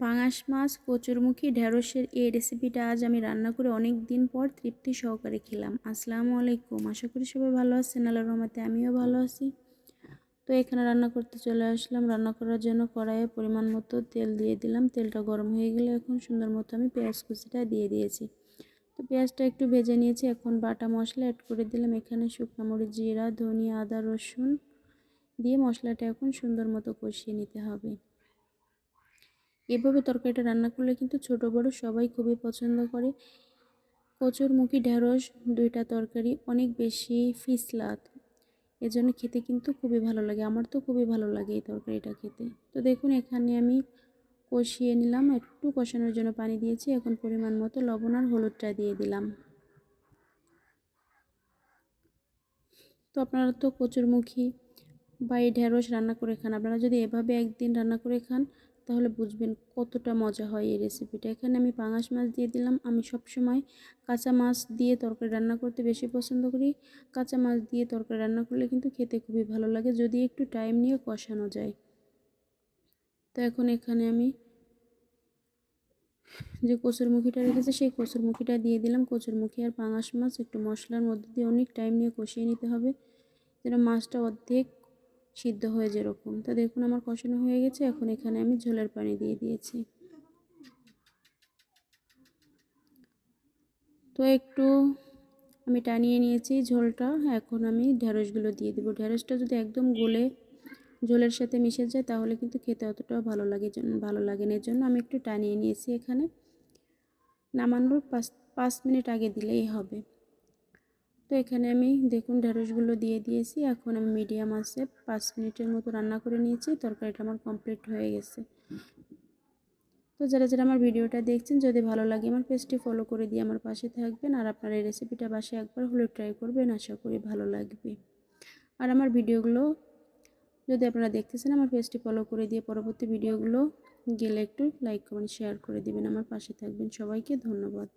পাঙাশ মাছ, কচুরমুখী, ঢেঁড়সের এই রেসিপিটা আজ আমি রান্না করে অনেক দিন পর তৃপ্তি সহকারে খেলাম। আসসালামু আলাইকুম। আশা করি সবাই ভালো আছেন। আল্লাহর রহমতে আমিও ভালো আছি। তো এখানে রান্না করতে চলে আসলাম। রান্না করার জন্য কড়াইয়ে পরিমাণ মতো তেল দিয়ে দিলাম। তেলটা গরম হয়ে গেলে এখন সুন্দর মতো আমি পেঁয়াজ কুচিটা দিয়ে দিয়েছি। তো পেঁয়াজটা একটু ভেজে নিয়েছি। এখন বাটা মশলা অ্যাড করে দিলাম। এখানে শুকনো মরিচ, জিরা, ধনিয়া, আদা, রসুন দিয়ে মশলাটা এখন সুন্দর মতো কষিয়ে নিতে হবে। এভাবে তরকারিটা রান্না করলে কিন্তু ছোট বড় সবাই খুবই পছন্দ করে। কচুর মুখি ঢেঁড়স, দুইটা তরকারি, অনেক বেশি ফিসলাত। এজন্য খেতে কিন্তু খুবই ভালো লাগে। আমার তো খুবই ভালো লাগে এই তরকারিটা খেতে। তো দেখুন, এখানে আমি কষিয়ে নিলাম। একটু কষানোর জন্য পানি দিয়েছি। এখন পরিমাণ মতো লবণ আর হলুদটা দিয়ে দিলাম। তো আপনারা তো কচুরমুখী বা এই ঢেঁড়স রান্না করে খান। আপনারা যদি এভাবে একদিন রান্না করে খান তাহলে বুঝবেন কতটা মজা হয় এই রেসিপিটা এখানে আমি পাঙাশ মাছ দিয়ে দিলাম। আমি সব সময় কাঁচা মাছ দিয়ে তরকারি রান্না করতে বেশি পছন্দ করি। কাঁচা মাছ দিয়ে তরকারি রান্না করলে কিন্তু খেতে খুবই ভালো লাগে, যদি একটু টাইম নিয়ে কষানো যায়। তো এখন এখানে আমি যে কচুরমুখিটা রেখেছে, সেই কচুরমুখিটা দিয়ে দিলাম। কচুরমুখি আর পাঙাশ মাছ একটু মশলার মধ্যে দিয়ে অনেক টাইম নিয়ে কষিয়ে নিতে হবে। যেন মাছটা অর্ধেক সিদ্ধ হয়ে যেরকম তো দেখুন আমার কষানো হয়ে গেছে, এখন এখানে আমি ঝোলের পানি দিয়ে দিয়েছি। তো একটু আমি টানিয়ে নিয়েছি ঝোলটা, এখন আমি ঢেঁড়সগুলো দিয়ে দেবো। ঢেঁড়সটা যদি একদম গলে ঝোলের সাথে মিশে যায়, তাহলে কিন্তু খেতে অতটাও ভালো লাগে ভালো লাগে না। এর জন্য আমি একটু টানিয়ে নিয়েছি এখানে। নামানোর পাঁচ পাঁচ মিনিট আগে দিলেই হবে। তো এখানে আমি দেখুন ঢেঁড়সগুলো দিয়ে দিয়েছি। এখন আমি মিডিয়াম আছে, পাঁচ মিনিটের মতো রান্না করে নিয়েছি, তরকারিটা আমার কমপ্লিট হয়ে গেছে। তো যারা যারা আমার ভিডিওটা দেখছেন, যদি ভালো লাগে আমার পেজটি ফলো করে দিয়ে আমার পাশে থাকবেন। আর আপনার এই রেসিপিটা বাসে একবার হলে ট্রাই করবেন, আশা করি ভালো লাগবে। আর আমার ভিডিওগুলো যদি আপনারা দেখতেছেন, আমার পেজটি ফলো করে দিয়ে পরবর্তী ভিডিওগুলো গেলে একটু লাইক কমেন্ট শেয়ার করে দিবেন। আমার পাশে থাকবেন সবাইকে, ধন্যবাদ।